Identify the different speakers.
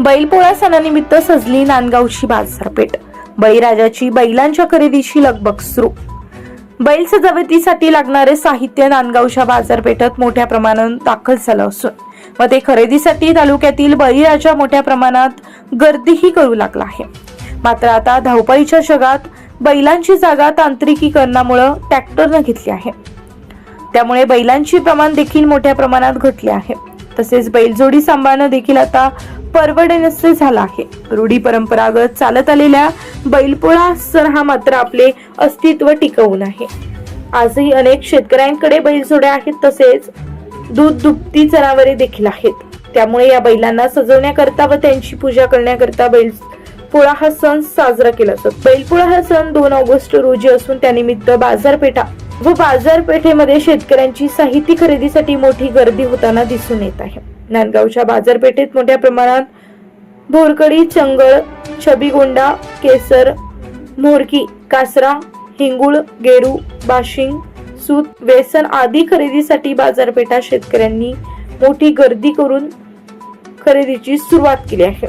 Speaker 1: बैलपोळा सणानिमित्त सजली नांदगावची बाजारपेठ. बळीराजाची बैलांच्या खरेदीची लगबग सुरू. बैल सजावटीसाठी लागणारे साहित्य नांदगावच्या बाजारपेठेत मोठ्या प्रमाणात दाखल झालं असून व ते खरेदीसाठी तालुक्यातील बळीराजा मोठ्या प्रमाणात गर्दीही करू लागला आहे. मात्र आता धावपळीच्या जगात बैलांची जागा तांत्रिकीकरणामुळं ट्रॅक्टरनं घेतली आहे. त्यामुळे बैलांचे प्रमाण देखील मोठ्या प्रमाणात घटले आहे. तसेच बैलजोडी सांभाळणं देखील आता परवडेनसे झालं आहे. रूढी परंपरागत चालत आलेल्या बैलपोळा सण हा मात्र आपले अस्तित्व टिकवून आहे. आजही अनेक शेतकऱ्यांकडे बैलजोड्या आहेत तसेच दूध दुभती जनावरे देखील आहेत. त्यामुळे या बैलांना सजवण्याकरता व त्यांची पूजा करण्याकरता बैल पोळा हा सण साजरा केला जातो. बैलपोळा हा सण दोन ऑगस्ट रोजी असून त्यानिमित्त बाजारपेठा व बाजारपेठेमध्ये शेतकऱ्यांची साहित्य खरेदीसाठी मोठी गर्दी होताना दिसून येत आहे. नांदगावच्या बाजारपेठेत मोठ्या प्रमाणात भोरकडी चंगळ छबीगोंडा केसर मोरकी कासरा हिंगुळ गेरू बाशिंग सूत वेसन आदी खरेदीसाठी बाजारपेठा शेतकऱ्यांनी मोठी गर्दी करून खरेदीची सुरुवात केली आहे.